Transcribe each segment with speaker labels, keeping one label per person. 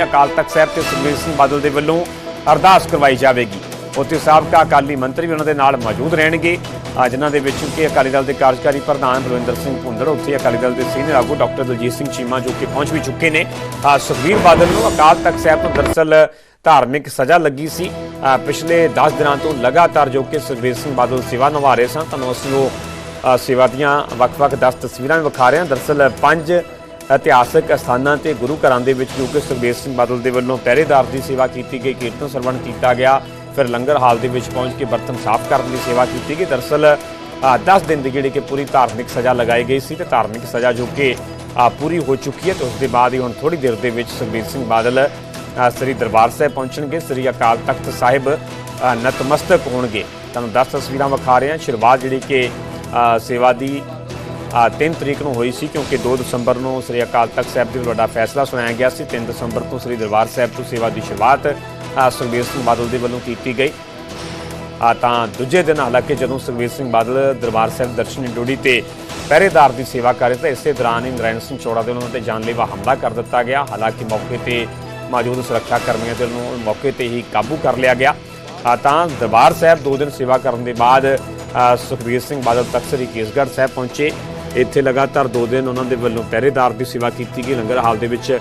Speaker 1: ਉੱਥੇ ਅਕਾਲ ਤਖਤ ਸਾਹਿਬ ਤੇ ਸੁਖਬੀਰ ਸਿੰਘ ਬਾਦਲ ਦੇ ਵੱਲੋਂ ਅਰਦਾਸ ਕਰਵਾਈ ਜਾਵੇਗੀ। ਉੱਥੇ ਸਾਬਕਾ ਅਕਾਲੀ ਮੰਤਰੀ ਵੀ ਉਹਨਾਂ ਦੇ ਨਾਲ ਮੌਜੂਦ ਰਹਿਣਗੇ। ਜਿਨ੍ਹਾਂ ਦੇ ਵਿੱਚ ਕਿ ਅਕਾਲੀ ਦਲ ਦੇ ਕਾਰਜਕਾਰੀ ਪ੍ਰਧਾਨ ਬਲਵਿੰਦਰ ਸਿੰਘ ਭੁੰਦੜ, ਉੱਥੇ ਅਕਾਲੀ ਦਲ ਦੇ ਸੀਨੀਅਰ ਆਗੂ ਡਾਕਟਰ ਦਲਜੀਤ ਸਿੰਘ ਚੀਮਾ ਜੋ ਕਿ ਪਹੁੰਚ ਵੀ ਚੁੱਕੇ ਨੇ। ਸੁਖਬੀਰ ਬਾਦਲ ਨੂੰ ਅਕਾਲ ਤਖਤ ਸਾਹਿਬ ਤੋਂ ਦਰਅਸਲ ਧਾਰਮਿਕ ਸਜ਼ਾ ਲੱਗੀ ਸੀ। ਪਿਛਲੇ 10 ਦਿਨਾਂ ਤੋਂ ਲਗਾਤਾਰ ਜੋ ਕਿ ਸੁਖਬੀਰ ਸਿੰਘ ਬਾਦਲ ਸੇਵਾ ਨਿਭਾ ਰਹੇ ਸਨ, ਤੁਹਾਨੂੰ ਅਸੀਂ ਉਹ ਸੇਵਾ ਦੀਆਂ ਵੱਖ-ਵੱਖ 10 ਤਸਵੀਰਾਂ ਵੀ ਵਿਖਾ ਰਹੇ ਹਾਂ। ਦਰਅਸਲ ਪੰਜ ਇਤਿਹਾਸਕ ਅਸਥਾਨਾਂ ਤੇ ਗੁਰੂ ਘਰਾਂ ਦੇ ਵਿੱਚ ਜੋ ਕਿ ਸੁਖਬੀਰ ਸਿੰਘ ਬਾਦਲ ਦੇ ਵੱਲੋਂ ਪਹਿਰੇਦਾਰ ਦੀ ਸੇਵਾ ਕੀਤੀ ਗਈ, ਕੀਰਤਨ ਸਰਵਣ ਕੀਤਾ ਗਿਆ, ਫਿਰ ਲੰਗਰ ਹਾਲ ਦੇ ਵਿੱਚ ਪਹੁੰਚ ਕੇ ਬਰਤਨ ਸਾਫ਼ ਕਰਨ ਦੀ ਸੇਵਾ ਕੀਤੀ ਗਈ। ਦਰਅਸਲ 10 ਦਿਨ ਦੀ ਜਿਹੜੀ ਕਿ ਪੂਰੀ ਧਾਰਮਿਕ ਸਜ਼ਾ ਲਗਾਈ ਗਈ ਸੀ ਤੇ ਧਾਰਮਿਕ ਸਜ਼ਾ ਜੋ ਕਿ ਪੂਰੀ ਹੋ ਚੁੱਕੀ ਹੈ ਤੇ ਉਸ ਦੇ ਬਾਅਦ ਹੀ ਹੁਣ ਥੋੜੀ ਦੇਰ ਦੇ ਵਿੱਚ ਸੁਖਬੀਰ ਸਿੰਘ ਬਾਦਲ ਸ੍ਰੀ ਦਰਬਾਰ ਸਾਹਿਬ ਪਹੁੰਚਣਗੇ, ਸ੍ਰੀ ਅਕਾਲ ਤਖਤ ਸਾਹਿਬ ਨਤਮਸਤਕ ਹੋਣਗੇ। ਤੁਹਾਨੂੰ 10 ਤਸਵੀਰਾਂ ਵਿਖਾ ਰਹੇ ਹਾਂ। ਸ਼ੁਰੂਆਤ ਜਿਹੜੀ ਕਿ ਸੇਵਾ ਦੀ 3 ਤਰੀਕ ਨੂੰ ਹੋਈ ਸੀ ਕਿਉਂਕਿ 2 ਦਸੰਬਰ ਨੂੰ ਸ੍ਰੀ ਅਕਾਲ ਤਖਤ ਸਾਹਿਬ ਦੇ ਵਿੱਚ ਵੱਡਾ ਫੈਸਲਾ ਸੁਣਾਇਆ ਗਿਆ ਸੀ। 3 ਦਸੰਬਰ ਤੋਂ ਸ੍ਰੀ ਦਰਬਾਰ ਸਾਹਿਬ ਤੋਂ ਸੇਵਾ ਦੀ ਸ਼ੁਰੂਆਤ ਸੁਖਬੀਰ ਸਿੰਘ ਬਾਦਲ ਦੇ ਵੱਲੋਂ ਕੀਤੀ ਗਈ। ਆ, ਤਾਂ ਦੂਜੇ ਦਿਨ ਹਾਲਾਂਕਿ ਜਦੋਂ ਸੁਖਬੀਰ ਸਿੰਘ ਬਾਦਲ ਦਰਬਾਰ ਸਾਹਿਬ ਦਰਸ਼ਨੀ ਡਿਊਟੀ ਤੇ ਪਹਿਰੇਦਾਰ ਦੀ ਸੇਵਾ ਕਰ ਰਹੇ ਤਾਂ ਇਸੇ ਦੌਰਾਨ ਹੀ ਨਰਾਇਣ ਸਿੰਘ ਚੋੜਾ ਦੇ ਉਹਨਾਂ ਤੇ ਜਾਨਲੇਵਾ ਹਮਲਾ ਕਰ ਦਿੱਤਾ ਗਿਆ। ਹਾਲਾਂਕਿ ਮੌਕੇ ਤੇ ਮੌਜੂਦ ਸੁਰੱਖਿਆ ਕਰਮੀਆਂ ਦੇ ਨੂੰ ਮੌਕੇ ਤੇ ਹੀ ਕਾਬੂ ਕਰ ਲਿਆ ਗਿਆ। ਤਾਂ ਦਰਬਾਰ ਸਾਹਿਬ ਦੋ ਦਿਨ ਸੇਵਾ ਕਰਨ ਦੇ ਬਾਅਦ ਸੁਖਬੀਰ ਸਿੰਘ ਬਾਦਲ ਤਖਤ ਸ੍ਰੀ ਕੇਸਗੜ੍ਹ ਸਾਹਿਬ ਪਹੁੰਚੇ। ਇੱਥੇ ਲਗਾਤਾਰ ਦੋ ਦਿਨ ਉਹਨਾਂ ਦੇ ਵੱਲੋਂ ਪਹਿਰੇਦਾਰ ਦੀ ਸੇਵਾ ਕੀਤੀ ਗਈ, ਲੰਗਰ ਹਾਲ ਦੇ ਵਿੱਚ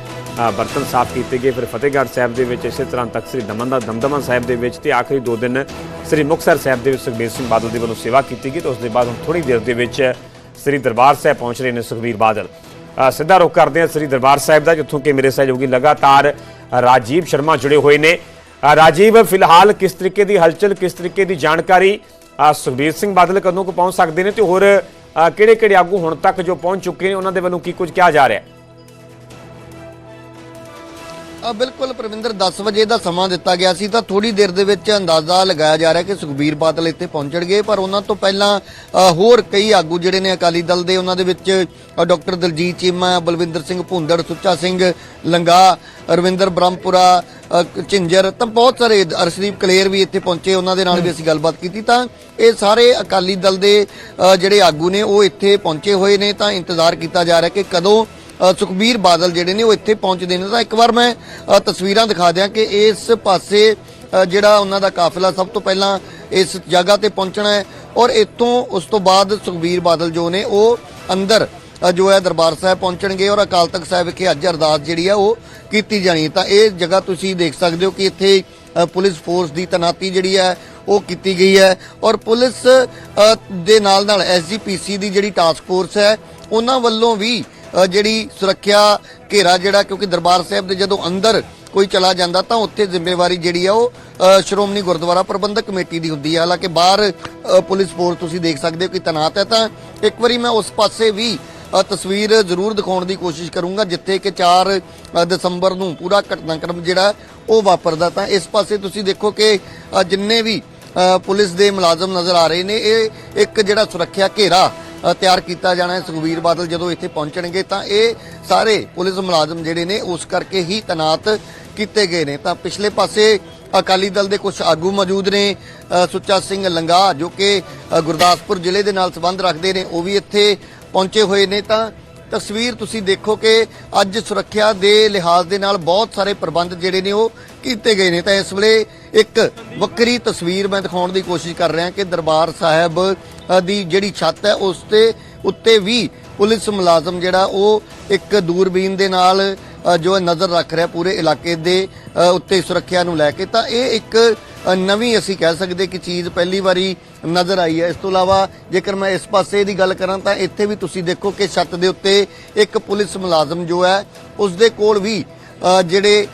Speaker 1: ਬਰਤਨ ਸਾਫ਼ ਕੀਤੇ ਗਏ। ਫਿਰ ਫਤਿਹਗੜ੍ਹ ਸਾਹਿਬ ਦੇ ਵਿੱਚ ਇਸੇ ਤਰ੍ਹਾਂ ਤਖਤ ਸ੍ਰੀ ਦਮਨ ਦਾ ਦਮਦਮਾ ਸਾਹਿਬ ਦੇ ਵਿੱਚ ਤੇ ਆਖਰੀ ਦੋ ਦਿਨ ਸ੍ਰੀ ਮੁਕਤਸਰ ਸਾਹਿਬ ਦੇ ਵਿੱਚ ਸੁਖਬੀਰ ਸਿੰਘ ਬਾਦਲ ਦੇ ਵੱਲੋਂ ਸੇਵਾ ਕੀਤੀ ਗਈ ਤੇ ਉਸ ਦੇ ਬਾਅਦ ਹੁਣ ਥੋੜੀ ਦੇਰ ਦੇ ਵਿੱਚ ਸ੍ਰੀ ਦਰਬਾਰ ਸਾਹਿਬ ਪਹੁੰਚ ਰਹੇ ਨੇ ਸੁਖਬੀਰ ਬਾਦਲ। ਸਿੱਧਾ ਰੁਖ ਕਰਦੇ ਹਾਂ ਸ੍ਰੀ ਦਰਬਾਰ ਸਾਹਿਬ ਦਾ, ਜਿੱਥੋਂ ਕਿ ਮੇਰੇ ਸਹਿਯੋਗੀ ਲਗਾਤਾਰ ਰਾਜੀਵ ਸ਼ਰਮਾ ਜੁੜੇ ਹੋਏ ਨੇ। ਰਾਜੀਵ, ਫਿਲਹਾਲ ਕਿਸ ਤਰੀਕੇ ਦੀ ਹਲਚਲ, ਕਿਸ ਤਰੀਕੇ ਦੀ ਜਾਣਕਾਰੀ ਸੁਖਬੀਰ ਸਿੰਘ ਬਾਦਲ ਕਦੋਂ ਕੁ ਪਹੁੰਚ ਸਕਦੇ ਨੇ ਤੇ ਹੋਰ ਕਿਹੜੇ ਕਿਹੜੇ ਆਗੂ ਹੁਣ ਤੱਕ ਜੋ ਪਹੁੰਚ ਚੁੱਕੇ ਨੇ, ਉਹਨਾਂ ਦੇ ਵੱਲੋਂ ਕੀ ਕੁਝ ਕਿਹਾ ਜਾ ਰਿਹਾ ਹੈ?
Speaker 2: ਆ ਬਿਲਕੁਲ ਪ੍ਰਵਿੰਦਰ 10 ਵਜੇ ਦਾ ਸਮਾਂ ਦਿੱਤਾ ਗਿਆ ਸੀ ਤਾਂ ਥੋੜੀ ਦੇਰ ਦੇ ਵਿੱਚ ਅੰਦਾਜ਼ਾ ਲਗਾਇਆ ਜਾ ਰਿਹਾ ਕਿ ਸੁਖਬੀਰ ਬਾਦਲ ਇੱਥੇ ਪਹੁੰਚਣਗੇ ਪਰ ਉਹਨਾਂ ਤੋਂ ਪਹਿਲਾਂ ਹੋਰ ਕਈ ਆਗੂ ਜਿਹੜੇ ਨੇ ਅਕਾਲੀ ਦਲ ਦੇ ਉਹਨਾਂ ਦੇ ਵਿੱਚ ਡਾਕਟਰ ਦਲਜੀਤ ਚੀਮਾ ਬਲਵਿੰਦਰ ਸਿੰਘ ਭੁੰਦੜ ਸੁੱਚਾ ਸਿੰਘ ਲੰਗਾ ਰਵਿੰਦਰ ਬ੍ਰਹਮਪੁਰਾ ਝਿੰਜਰ ਤਾਂ ਬਹੁਤ ਸਾਰੇ ਅਰਸ਼ਦੀਪ ਕਲੇਰ ਵੀ ਇੱਥੇ ਪਹੁੰਚੇ ਉਹਨਾਂ ਦੇ ਨਾਲ ਵੀ ਅਸੀਂ ਗੱਲਬਾਤ ਕੀਤੀ ਤਾਂ ਇਹ ਸਾਰੇ ਅਕਾਲੀ ਦਲ ਦੇ ਜਿਹੜੇ ਆਗੂ ਨੇ ਉਹ ਇੱਥੇ ਪਹੁੰਚੇ ਹੋਏ ਨੇ ਤਾਂ ਇੰਤਜ਼ਾਰ ਕੀਤਾ ਜਾ ਰਿਹਾ ਕਿ ਕਦੋਂ ਸੁਖਬੀਰ ਬਾਦਲ ਜਿਹੜੇ ਨੇ ਉਹ ਇੱਥੇ ਪਹੁੰਚਦੇ ਨੇ। ਤਾਂ ਇੱਕ ਵਾਰ ਮੈਂ ਤਸਵੀਰਾਂ ਦਿਖਾ ਦਿਆਂ ਕਿ ਇਸ ਪਾਸੇ ਜਿਹੜਾ ਉਹਨਾਂ ਦਾ ਕਾਫਲਾ ਸਭ ਤੋਂ ਪਹਿਲਾਂ ਇਸ ਜਗ੍ਹਾ ਤੇ ਪਹੁੰਚਣਾ ਹੈ ਔਰ ਇੱਥੋਂ ਉਸ ਤੋਂ ਬਾਅਦ ਸੁਖਬੀਰ ਬਾਦਲ ਜੋ ਨੇ ਉਹ ਅੰਦਰ ਜੋ ਹੈ ਦਰਬਾਰ ਸਾਹਿਬ ਪਹੁੰਚਣਗੇ ਔਰ ਅਕਾਲ ਤਖਤ ਸਾਹਿਬ ਵਿਖੇ ਅੱਜ ਅਰਦਾਸ ਜਿਹੜੀ ਆ ਉਹ ਕੀਤੀ ਜਾਣੀ ਤਾਂ ਇਹ ਜਗ੍ਹਾ ਤੁਸੀਂ ਦੇਖ ਸਕਦੇ ਹੋ ਕਿ ਇੱਥੇ ਪੁਲਿਸ ਫੋਰਸ ਦੀ ਤਨਾਤੀ ਜਿਹੜੀ ਹੈ ਉਹ ਕੀਤੀ ਗਈ ਹੈ ਔਰ ਪੁਲਿਸ ਦੇ ਨਾਲ ਨਾਲ ਐਸਜੀਪੀਸੀ ਦੀ ਜਿਹੜੀ ਟਾਸਕ ਫੋਰਸ ਹੈ, ਉਹਨਾਂ ਵੱਲੋਂ ਵੀ ਜਿਹੜੀ ਸੁਰੱਖਿਆ ਘੇਰਾ ਜਿਹੜਾ, ਕਿਉਂਕਿ ਦਰਬਾਰ ਸਾਹਿਬ ਦੇ ਜਦੋਂ ਅੰਦਰ ਕੋਈ ਚਲਾ ਜਾਂਦਾ ਤਾਂ ਉੱਥੇ ਜ਼ਿੰਮੇਵਾਰੀ ਜਿਹੜੀ ਆ ਉਹ ਸ਼੍ਰੋਮਣੀ ਗੁਰਦੁਆਰਾ ਪ੍ਰਬੰਧਕ ਕਮੇਟੀ ਦੀ ਹੁੰਦੀ ਹੈ ਹਾਲਾਂਕਿ ਬਾਹਰ ਪੁਲਿਸ ਫੋਰਸ ਤੁਸੀਂ ਦੇਖ ਸਕਦੇ ਹੋ ਕਿ ਤੈਨਾਤ ਹੈ ਤਾਂ ਇੱਕ ਵਾਰੀ ਮੈਂ ਉਸ ਪਾਸੇ ਵੀ ਤਸਵੀਰ ਜ਼ਰੂਰ ਦਿਖਾਉਣ ਦੀ ਕੋਸ਼ਿਸ਼ ਕਰੂੰਗਾ, ਜਿੱਥੇ ਕਿ 4 ਦਸੰਬਰ ਨੂੰ ਪੂਰਾ ਘਟਨਾਕ੍ਰਮ ਜਿਹੜਾ ਉਹ ਵਾਪਰਦਾ ਤਾਂ ਇਸ ਪਾਸੇ ਤੁਸੀਂ ਦੇਖੋ ਕਿ ਜਿੰਨੇ ਵੀ ਪੁਲਿਸ ਦੇ ਮੁਲਾਜ਼ਮ ਨਜ਼ਰ ਆ ਰਹੇ ਨੇ, ਇਹ ਇੱਕ ਜਿਹੜਾ ਸੁਰੱਖਿਆ ਘੇਰਾ ਤਿਆਰ ਕੀਤਾ ਜਾਣਾ ਹੈ ਸੁਖਬੀਰ ਬਾਦਲ ਜਦੋਂ ਇੱਥੇ ਪਹੁੰਚਣਗੇ ਤਾਂ ਇਹ ਸਾਰੇ ਪੁਲਿਸ ਮੁਲਾਜ਼ਮ ਜਿਹੜੇ ਨੇ ਉਸ ਕਰਕੇ ਹੀ ਤਨਾਤ ਕੀਤੇ ਗਏ ਨੇ। ਤਾਂ ਪਿਛਲੇ ਪਾਸੇ ਅਕਾਲੀ ਦਲ ਦੇ ਕੁਝ ਆਗੂ ਮੌਜੂਦ ਨੇ ਸੁੱਚਾ ਸਿੰਘ ਲੰਗਾ ਜੋ ਕਿ ਗੁਰਦਾਸਪੁਰ ਜ਼ਿਲ੍ਹੇ ਦੇ ਨਾਲ ਸੰਬੰਧ ਰੱਖਦੇ ਨੇ, ਉਹ ਵੀ ਇੱਥੇ ਪਹੁੰਚੇ ਹੋਏ ਨੇ। ਤਾਂ ਤਸਵੀਰ ਤੁਸੀਂ ਦੇਖੋ ਕਿ ਅੱਜ ਸੁਰੱਖਿਆ ਦੇ ਲਿਹਾਜ਼ ਦੇ ਨਾਲ ਬਹੁਤ ਸਾਰੇ ਪ੍ਰਬੰਧ ਜਿਹੜੇ ਨੇ ਉਹ ਕੀਤੇ ਗਏ ਨੇ ਤਾਂ ਇਸ ਵੇਲੇ ਇੱਕ ਵੱਖਰੀ ਤਸਵੀਰ ਮੈਂ ਦਿਖਾਉਣ ਦੀ ਕੋਸ਼ਿਸ਼ ਕਰ ਰਿਹਾ ਕਿ ਦਰਬਾਰ ਸਾਹਿਬ ਦੀ ਜਿਹੜੀ ਛੱਤ ਹੈ, ਉਸ ਤੇ ਉੱਤੇ ਵੀ ਪੁਲਿਸ ਮੁਲਾਜ਼ਮ ਜਿਹੜਾ ਉਹ ਇੱਕ ਦੂਰਬੀਨ ਦੇ ਨਾਲ ਜੋ ਹੈ, ਨਜ਼ਰ ਰੱਖ ਰਿਹਾ ਪੂਰੇ ਇਲਾਕੇ ਦੇ ਉੱਤੇ ਸੁਰੱਖਿਆ ਨੂੰ ਲੈ ਕੇ। ਤਾਂ ਇਹ ਇੱਕ ਨਵੀਂ ਅਸੀਂ ਕਹਿ ਸਕਦੇ ਕਿ ਚੀਜ਼ ਪਹਿਲੀ ਵਾਰੀ ਨਜ਼ਰ ਆਈ ਹੈ। ਇਸ ਤੋਂ ਇਲਾਵਾ ਜੇਕਰ ਮੈਂ ਇਸ ਪਾਸੇ ਦੀ ਗੱਲ ਕਰਾਂ ਤਾਂ ਇੱਥੇ ਵੀ ਤੁਸੀਂ ਦੇਖੋ ਕਿ ਛੱਤ ਦੇ ਉੱਤੇ ਇੱਕ ਪੁਲਿਸ ਮੁਲਾਜ਼ਮ ਜੋ ਹੈ ਉਸ ਦੇ ਕੋਲ ਵੀ ਜਿਹੜੇ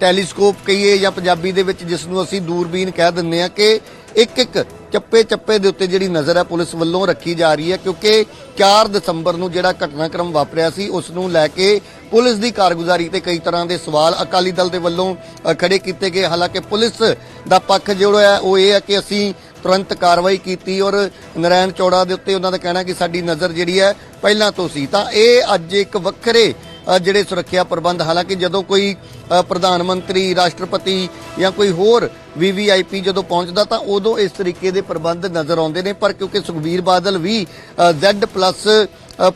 Speaker 2: ਟੈਲੀਸਕੋਪ ਕਹੀਏ ਜਾਂ ਪੰਜਾਬੀ ਦੇ ਵਿੱਚ ਜਿਸ ਨੂੰ ਅਸੀਂ ਦੂਰਬੀਨ ਕਹਿ ਦਿੰਦੇ ਆ ਕਿ ਇੱਕ ਇੱਕ ਚੱਪੇ ਚੱਪੇ ਦੇ ਉੱਤੇ ਜਿਹੜੀ ਨਜ਼ਰ ਹੈ ਪੁਲਿਸ ਵੱਲੋਂ ਰੱਖੀ ਜਾ ਰਹੀ ਹੈ ਕਿਉਂਕਿ 4 ਦਸੰਬਰ ਨੂੰ ਜਿਹੜਾ ਘਟਨਾਕ੍ਰਮ ਵਾਪਰਿਆ ਸੀ ਉਸ ਨੂੰ ਲੈ ਕੇ ਪੁਲਿਸ ਦੀ ਕਾਰਗੁਜ਼ਾਰੀ ਤੇ ਕਈ ਤਰ੍ਹਾਂ ਦੇ ਸਵਾਲ ਅਕਾਲੀ ਦਲ ਦੇ ਵੱਲੋਂ ਅ, ਖੜੇ ਕੀਤੇ ਗਏ। ਹਾਲਾਂਕਿ ਪੁਲਿਸ ਦਾ ਪੱਖ ਜਿਹੜਾ ਹੈ ਉਹ ਇਹ ਹੈ ਕਿ ਅਸੀਂ ਤੁਰੰਤ ਕਾਰਵਾਈ ਕੀਤੀ ਔਰ ਨਰਾਇਣ ਚੌੜਾ ਦੇ ਉੱਤੇ ਉਹਨਾਂ ਦਾ ਕਹਿਣਾ ਕਿ ਸਾਡੀ ਨਜ਼ਰ ਜਿਹੜੀ ਹੈ ਪਹਿਲਾਂ ਤੋਂ ਸੀ। ਤਾਂ ਇਹ ਅੱਜ ਇੱਕ ਵੱਖਰੇ ਜਿਹੜੇ ਸੁਰੱਖਿਆ ਪ੍ਰਬੰਧ ਹਾਲਾਂਕਿ ਜਦੋਂ ਕੋਈ ਪ੍ਰਧਾਨ ਮੰਤਰੀ ਰਾਸ਼ਟਰਪਤੀ ਜਾਂ ਕੋਈ ਹੋਰ ਵੀਵੀਆਈਪੀ ਜਦੋਂ ਪਹੁੰਚਦਾ ਤਾਂ ਉਦੋਂ ਇਸ ਤਰੀਕੇ ਦੇ ਪ੍ਰਬੰਧ ਨਜ਼ਰ ਆਉਂਦੇ ਨੇ। ਪਰ ਕਿਉਂਕਿ ਸੁਖਬੀਰ ਬਾਦਲ ਵੀ Z+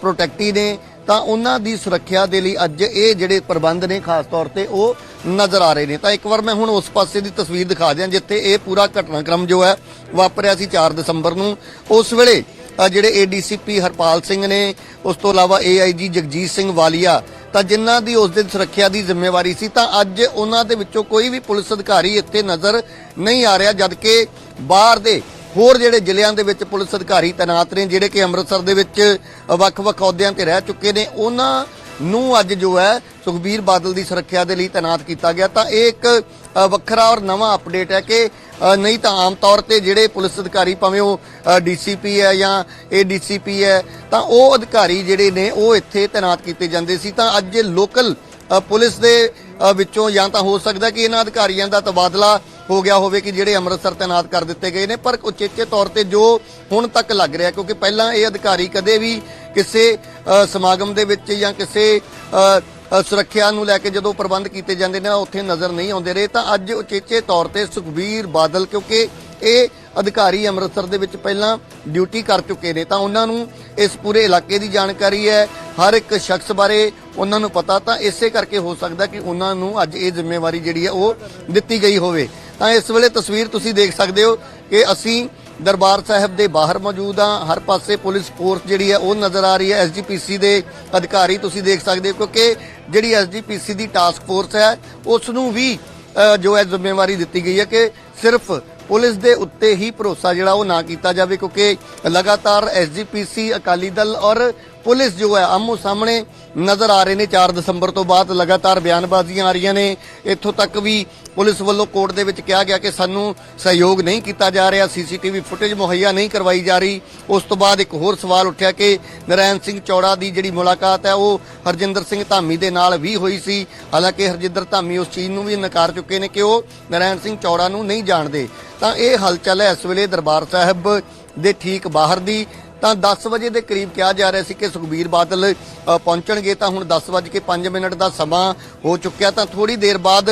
Speaker 2: ਪ੍ਰੋਟੈਕਟੀ ਨੇ ਤਾਂ ਉਹਨਾਂ ਦੀ ਸੁਰੱਖਿਆ ਦੇ ਲਈ ਅੱਜ ਇਹ ਜਿਹੜੇ ਪ੍ਰਬੰਧ ਨੇ ਖਾਸ ਤੌਰ ਤੇ ਉਹ ਨਜ਼ਰ ਆ ਰਹੇ ਨੇ। ਤਾਂ ਇੱਕ ਵਾਰ ਮੈਂ ਹੁਣ ਉਸ ਪਾਸੇ ਦੀ ਤਸਵੀਰ ਦਿਖਾ ਦਿਆਂ ਜਿੱਥੇ ਇਹ ਪੂਰਾ ਘਟਨਾਕ੍ਰਮ ਜੋ ਹੈ ਵਾਪਰਿਆ ਸੀ 4 ਦਸੰਬਰ ਨੂੰ। ਉਸ ਵੇਲੇ ਅ, ਜਿਹੜੇ ਏਡੀਸੀਪੀ ਹਰਪਾਲ ਸਿੰਘ ਨੇ ਉਸ ਤੋਂ ਇਲਾਵਾ ਏਆਈਜੀ ਜਗਜੀਤ ਸਿੰਘ ਵਾਲੀਆ ਤਾਂ ਜਿਨ੍ਹਾਂ ਦੀ ਉਸ ਦਿਨ ਸੁਰੱਖਿਆ ਦੀ ਜ਼ਿੰਮੇਵਾਰੀ ਸੀ, ਤਾਂ ਅੱਜ ਉਹਨਾਂ ਦੇ ਵਿੱਚੋਂ ਕੋਈ ਵੀ ਪੁਲਿਸ ਅਧਿਕਾਰੀ ਇੱਥੇ ਨਜ਼ਰ ਨਹੀਂ ਆ ਰਿਹਾ, ਜਦਕਿ ਬਾਹਰ ਦੇ ਹੋਰ ਜਿਹੜੇ ਜ਼ਿਲ੍ਹਿਆਂ ਦੇ ਵਿੱਚ ਪੁਲਿਸ ਅਧਿਕਾਰੀ ਤੈਨਾਤ ਨੇ, ਜਿਹੜੇ ਕਿ ਅੰਮ੍ਰਿਤਸਰ ਦੇ ਵਿੱਚ ਵੱਖ-ਵੱਖ ਅਹੁਦਿਆਂ ਤੇ ਰਹਿ ਚੁੱਕੇ ਨੇ, ਉਹਨਾਂ ਨੂੰ ਅੱਜ ਜੋ ਹੈ ਸੁਖਬੀਰ ਬਾਦਲ ਦੀ ਸੁਰੱਖਿਆ ਦੇ ਲਈ ਤੈਨਾਤ ਕੀਤਾ ਗਿਆ। ਤਾਂ ਇਹ ਇੱਕ ਵੱਖਰਾ ਔਰ ਨਵਾਂ ਅਪਡੇਟ ਹੈ ਕਿ ਨਹੀਂ ਤਾਂ ਆਮ ਤੌਰ ਤੇ ਜਿਹੜੇ ਪੁਲਿਸ ਅਧਿਕਾਰੀ ਭਾਵੇਂ ਉਹ ਡੀਸੀਪੀ ਹੈ ਜਾਂ ਏਡੀਸੀਪੀ ਹੈ, ਤਾਂ ਉਹ ਅਧਿਕਾਰੀ ਜਿਹੜੇ ਨੇ ਉਹ ਇੱਥੇ ਤੈਨਾਤ ਕੀਤੇ ਜਾਂਦੇ ਸੀ। ਤਾਂ ਅੱਜ ਲੋਕਲ ਪੁਲਿਸ ਦੇ ਵਿੱਚੋਂ ਜਾਂ ਤਾਂ ਹੋ ਸਕਦਾ ਕਿ ਇਹਨਾਂ ਅਧਿਕਾਰੀਆਂ ਦਾ ਤਬਾਦਲਾ ਹੋ ਗਿਆ ਹੋਵੇ ਕਿ ਜਿਹੜੇ ਅੰਮ੍ਰਿਤਸਰ ਤੈਨਾਤ ਕਰ ਦਿੱਤੇ ਗਏ ਨੇ, ਪਰ ਉਚੇਚੇ ਤੌਰ ਤੇ ਜੋ ਹੁਣ ਤੱਕ ਲੱਗ ਰਿਹਾ, ਕਿਉਂਕਿ ਪਹਿਲਾਂ ਇਹ ਅਧਿਕਾਰੀ ਕਦੇ ਵੀ ਕਿਸੇ ਸਮਾਗਮ ਦੇ ਵਿੱਚ ਜਾਂ ਕਿਸੇ ਸੁਰੱਖਿਆ ਨੂੰ ਲੈ ਕੇ ਜਦੋਂ ਪ੍ਰਬੰਧ ਕੀਤੇ ਜਾਂਦੇ ਨੇ, ਉੱਥੇ ਨਜ਼ਰ ਨਹੀਂ ਆਉਂਦੇ ਰਹੇ। ਤਾਂ ਅੱਜ ਉਚੇਚੇ ਤੌਰ ਤੇ ਸੁਖਬੀਰ ਬਾਦਲ, ਕਿਉਂਕਿ ਇਹ ਅਧਿਕਾਰੀ ਅੰਮ੍ਰਿਤਸਰ ਦੇ ਵਿੱਚ ਪਹਿਲਾਂ ਡਿਊਟੀ ਕਰ ਚੁੱਕੇ ਨੇ। ਤਾਂ ਉਹਨਾਂ ਨੂੰ ਇਸ ਪੂਰੇ ਇਲਾਕੇ ਦੀ ਜਾਣਕਾਰੀ ਹੈ। ਹਰ ਇੱਕ ਸ਼ਖਸ ਬਾਰੇ ਉਹਨਾਂ ਨੂੰ ਪਤਾ। ਤਾਂ ਇਸੇ ਕਰਕੇ ਹੋ ਸਕਦਾ ਕਿ ਉਹਨਾਂ ਨੂੰ ਅੱਜ ਇਹ ਜ਼ਿੰਮੇਵਾਰੀ ਜਿਹੜੀ ਹੈ, ਉਹ ਦਿੱਤੀ ਗਈ ਹੋਵੇ। ਤਾਂ ਇਸ ਵੇਲੇ ਤਸਵੀਰ ਤੁਸੀਂ ਦੇਖ ਸਕਦੇ ਹੋ ਕਿ ਅਸੀਂ ਦਰਬਾਰ ਸਾਹਿਬ ਦੇ ਬਾਹਰ ਮੌਜੂਦ ਹਾਂ। ਹਰ ਪਾਸੇ ਪੁਲਿਸ ਫੋਰਸ ਜਿਹੜੀ ਹੈ, ਉਹ ਨਜ਼ਰ ਆ ਰਹੀ ਹੈ। ਐਸਜੀਪੀਸੀ ਦੇ ਅਧਿਕਾਰੀ ਤੁਸੀਂ ਦੇਖ ਸਕਦੇ ਹੋ, ਕਿਉਂਕਿ ਜਿਹੜੀ ਐਸਜੀਪੀਸੀ ਦੀ ਟਾਸਕ ਫੋਰਸ ਹੈ ਉਸ ਨੂੰ ਵੀ ਜੋ ਹੈ ਜ਼ਿੰਮੇਵਾਰੀ ਦਿੱਤੀ ਗਈ ਹੈ ਕਿ ਸਿਰਫ ਪੁਲਿਸ ਦੇ ਉੱਤੇ ਹੀ ਭਰੋਸਾ ਜਿਹੜਾ ਉਹ ਨਾ ਕੀਤਾ ਜਾਵੇ, ਕਿਉਂਕਿ ਲਗਾਤਾਰ ਐਸਜੀਪੀਸੀ ਅਕਾਲੀ ਦਲ ਔਰ ਪੁਲਿਸ ਜੋ ਹੈ ਆਮੋ ਸਾਹਮਣੇ ਨਜ਼ਰ ਆ ਰਹੇ ਨੇ। 4 ਦਸੰਬਰ ਤੋਂ ਬਾਅਦ ਲਗਾਤਾਰ ਬਿਆਨਬਾਜ਼ੀਆਂ ਆ ਰਹੀਆਂ ਨੇ। ਇੱਥੋਂ ਤੱਕ ਵੀ ਪੁਲਿਸ ਵੱਲੋਂ ਕੋਰਟ ਦੇ ਵਿੱਚ ਕਿਹਾ ਗਿਆ ਕਿ ਸਾਨੂੰ ਸਹਿਯੋਗ ਨਹੀਂ ਕੀਤਾ ਜਾ ਰਿਹਾ, ਸੀਸੀਟੀਵੀ ਫੁਟੇਜ ਮੁਹੱਈਆ ਨਹੀਂ ਕਰਵਾਈ ਜਾ ਰਹੀ। ਉਸ ਤੋਂ ਬਾਅਦ ਇੱਕ ਹੋਰ ਸਵਾਲ ਉੱਠਿਆ ਕਿ ਨਰੈਣ ਸਿੰਘ ਚੌੜਾ ਦੀ ਜਿਹੜੀ ਮੁਲਾਕਾਤ ਹੈ, ਉਹ ਹਰਜਿੰਦਰ ਸਿੰਘ ਧਾਮੀ ਦੇ ਨਾਲ ਵੀ ਹੋਈ ਸੀ। ਹਾਲਾਂਕਿ ਹਰਜਿੰਦਰ ਧਾਮੀ ਉਸ ਚੀਜ਼ ਨੂੰ ਵੀ ਨਕਾਰ ਚੁੱਕੇ ਨੇ ਕਿ ਉਹ ਨਰੈਣ ਸਿੰਘ ਚੌੜਾ ਨੂੰ ਨਹੀਂ ਜਾਣਦੇ। ਤਾਂ ਇਹ ਹਲਚਲ ਹੈ ਇਸ ਵੇਲੇ ਦਰਬਾਰ ਸਾਹਿਬ ਦੇ ਠੀਕ ਬਾਹਰ ਦੀ। ਤਾਂ 10 ਵਜੇ ਦੇ ਕਰੀਬ ਕਿਹਾ ਜਾ ਰਿਹਾ ਸੀ ਕਿ ਸੁਖਬੀਰ ਬਾਦਲ ਪਹੁੰਚਣਗੇ ਤਾਂ ਹੁਣ 10:05 ਮਿੰਟ ਦਾ ਸਮਾਂ ਹੋ ਚੁੱਕਿਆ। ਤਾਂ ਥੋੜੀ ਦੇਰ ਬਾਅਦ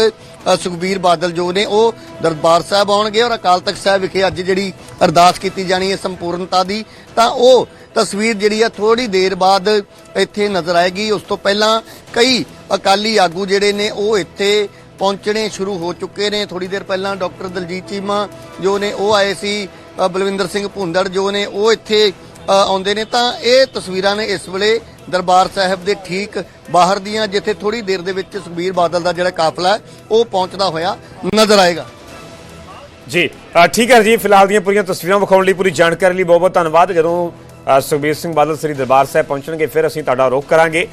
Speaker 2: ਸੁਖਬੀਰ ਬਾਦਲ ਜੋ ਨੇ, ਉਹ ਦਰਬਾਰ ਸਾਹਿਬ ਆਉਣਗੇ ਔਰ ਅਕਾਲ ਤਖਤ ਸਾਹਿਬ ਵਿਖੇ ਅੱਜ ਜਿਹੜੀ ਅਰਦਾਸ ਕੀਤੀ ਜਾਣੀ ਹੈ ਸੰਪੂਰਨਤਾ ਦੀ, ਤਾਂ ਉਹ ਤਸਵੀਰ ਜਿਹੜੀ ਆ ਥੋੜੀ ਦੇਰ ਬਾਅਦ ਇੱਥੇ ਨਜ਼ਰ ਆਏਗੀ। ਉਸ ਤੋਂ ਪਹਿਲਾਂ ਕਈ ਅਕਾਲੀ ਆਗੂ ਜਿਹੜੇ ਨੇ, ਉਹ ਇੱਥੇ ਪਹੁੰਚਣੇ ਸ਼ੁਰੂ ਹੋ ਚੁੱਕੇ ਨੇ। ਥੋੜੀ ਦੇਰ ਪਹਿਲਾਂ ਡਾਕਟਰ ਦਲਜੀਤ ਚੀਮਾ ਜੋ ਨੇ, ਉਹ ਆਏ ਸੀ। ਬਲਵਿੰਦਰ ਸਿੰਘ ਭੁੰਦੜ ਜੋ ਨੇ, ਉਹ ਇੱਥੇ ਆਉਂਦੇ ਨੇ। ਤਾਂ ਇਹ ਤਸਵੀਰਾਂ ਨੇ ਇਸ ਵੇਲੇ ਦਰਬਾਰ ਸਾਹਿਬ ਦੇ ਠੀਕ ਬਾਹਰ ਦੀਆਂ, ਜਿੱਥੇ ਥੋੜੀ ਦੇਰ ਦੇ ਵਿੱਚ ਸੁਖਬੀਰ ਬਾਦਲ ਦਾ ਜਿਹੜਾ ਕਾਫਲਾ ਉਹ ਪਹੁੰਚਦਾ ਹੋਇਆ ਨਜ਼ਰ ਆਏਗਾ।
Speaker 1: ਜੀ ਠੀਕ ਹੈ ਜੀ, ਫਿਲਹਾਲ ਦੀਆਂ ਪੂਰੀਆਂ ਤਸਵੀਰਾਂ ਵਿਖਾਉਣ ਲਈ ਪੂਰੀ ਜਾਣਕਾਰੀ ਲਈ ਬਹੁਤ ਬਹੁਤ ਧੰਨਵਾਦ। ਜਦੋਂ ਸੁਖਬੀਰ ਸਿੰਘ ਬਾਦਲ ਸ੍ਰੀ ਦਰਬਾਰ ਸਾਹਿਬ ਪਹੁੰਚਣਗੇ, ਫਿਰ ਅਸੀਂ ਤੁਹਾਡਾ ਰੋਕ ਕਰਾਂਗੇ।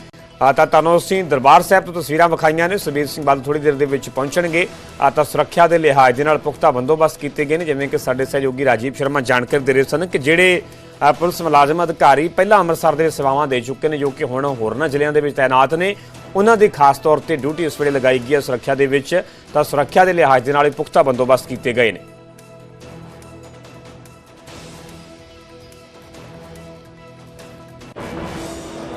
Speaker 1: ਤਾਂ ਤੁਹਾਨੂੰ ਅਸੀਂ ਦਰਬਾਰ ਸਾਹਿਬ ਤੋਂ ਤਸਵੀਰਾਂ ਵਿਖਾਈਆਂ ਨੇ, ਸੁਖਬੀਰ ਸਿੰਘ ਬਾਦਲ ਥੋੜੀ ਦੇਰ ਦੇ ਵਿੱਚ ਪਹੁੰਚਣਗੇ। ਤਾਂ ਸੁਰੱਖਿਆ ਦੇ ਲਿਹਾਜ਼ ਦੇ ਨਾਲ ਪੁਖਤਾ ਬੰਦੋਬਸਤ ਕੀਤੇ ਗਏ ਨੇ, ਜਿਵੇਂ ਕਿ ਸਾਡੇ ਸਹਿਯੋਗੀ ਰਾਜੀਵ ਸ਼ਰਮਾ ਜਾਣਕਾਰੀ ਦੇ ਰਹੇ ਸਨ ਕਿ ਜਿਹੜੇ ਪੁਲਿਸ ਮੁਲਾਜ਼ਮ ਅਧਿਕਾਰੀ ਪਹਿਲਾਂ ਅੰਮ੍ਰਿਤਸਰ ਦੇ ਸੇਵਾਵਾਂ ਦੇ ਚੁੱਕੇ ਨੇ ਜੋ ਕਿ ਹੁਣ ਹੋਰਨਾਂ ਜ਼ਿਲ੍ਹਿਆਂ ਦੇ ਵਿੱਚ ਤਾਇਨਾਤ ਨੇ। ਉਹਨਾਂ ਦੀ ਖਾਸ ਤੌਰ ਤੇ ਡਿਊਟੀ ਇਸ ਵੇਲੇ ਲਗਾਈ ਗਈ ਹੈ ਸੁਰੱਖਿਆ ਦੇ ਵਿੱਚ। ਤਾਂ ਸੁਰੱਖਿਆ ਦੇ ਲਿਹਾਜ਼ ਦੇ ਨਾਲ ਪੁਖਤਾ ਬੰਦੋਬਸਤ ਕੀਤੇ ਗਏ ਨੇ।